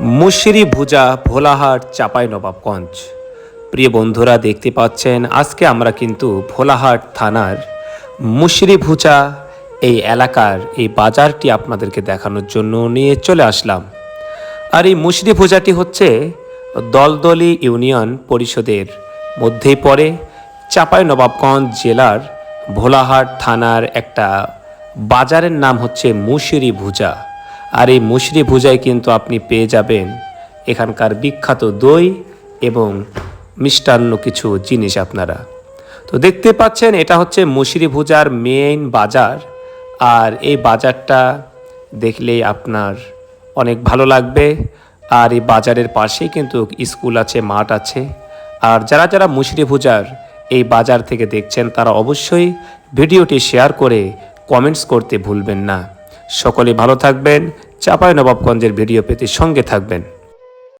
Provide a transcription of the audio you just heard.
মুশরি ভুজা ভোলাহাট চাপাই নবাবগঞ্জ। প্রিয় বন্ধুরা, দেখতে পাচ্ছেন, আজকে আমরা কিন্তু ভোলাহাট থানার মুশরি ভুজা এই এলাকার এই বাজারটি আপনাদেরকে দেখানোর জন্য নিয়ে চলে আসলাম। আর এই মুশরি ভুজাটি হচ্ছে দলদলি ইউনিয়ন পরিষদের মধ্যেই পড়ে চাপাই নবাবগঞ্জ জেলার ভোলাহাট থানার একটা বাজারের নাম হচ্ছে মুশরি ভুজা। আর এই মুশরি ভুজায় কিন্তু আপনি পেয়ে যাবেন। এখানকার বিখ্যাত দই এবং মিষ্টান্ন কিছু জিনিস আপনারা। তো দেখতে পাচ্ছেন, এটা হচ্ছে মুশরি ভুজার মেইন বাজার। আর এই বাজারটা দেখলেই আপনার অনেক ভালো লাগবে। আর এই বাজারের পাশেই কিন্তু স্কুল আছে, মাঠ আছে। আর যারা যারা মুশরি ভুজার এই বাজার থেকে দেখছেন, তারা অবশ্যই ভিডিওটি শেয়ার করে কমেন্টস করতে ভুলবেন না। সকলে ভালো থাকবেন। চাপাই নবাবগঞ্জের ভিডিও পেতে সঙ্গে থাকবেন।